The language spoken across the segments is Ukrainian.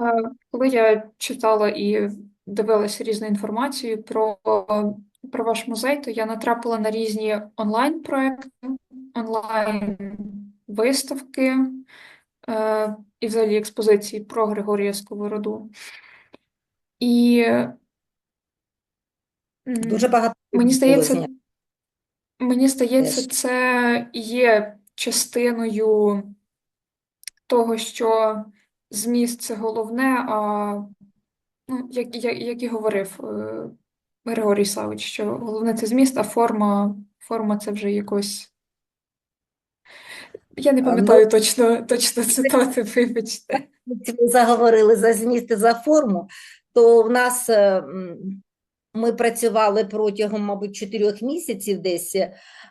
Е, Коли я читала і дивилася різну інформацію про, про ваш музей, то я натрапила на різні онлайн-проекти, онлайн-виставки е, і взагалі експозиції про Григорія Сковороду. І м, Дуже багато мені здається. Мені здається, це є частиною того, що зміст це головне, а ну, як, як, як і говорив е, Григорій Савич, що головне це зміст, а форма, форма це вже якось. Я не пам'ятаю ну, точно, точно цитати, вибачте. ви заговорили за зміст і за форму, то в нас е, ми працювали протягом, мабуть, чотирьох місяців десь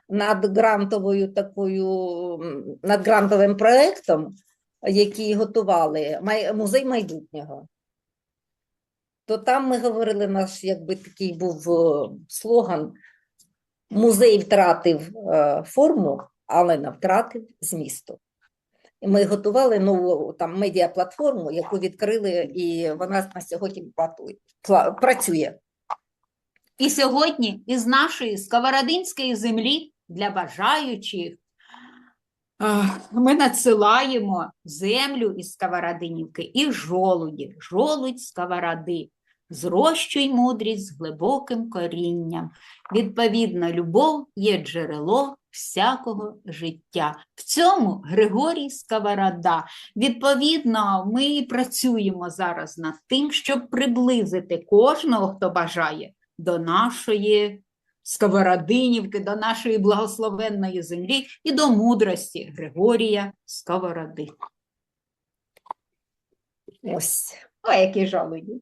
над грантовою такою, над грантовим проектом, який готували музей майбутнього. То там ми говорили, наш якби такий був е, слоган: музей втратив е, форму, але не втратив змісту. Ми готували нову там медіаплатформу, яку відкрили, і вона на сьогодні працює. І сьогодні із нашої сковородинської землі для бажаючих ми надсилаємо землю із Сковородинівки і жолуді, жолудь сковороди. Зрощуй мудрість з глибоким корінням. Відповідно, любов є джерело всякого життя. В цьому Григорій Сковорода. Відповідно, ми працюємо зараз над тим, щоб приблизити кожного, хто бажає, до нашої Сковородинівки, до нашої благословенної землі і до мудрості Григорія Сковороди. Ось. О, які жолуді!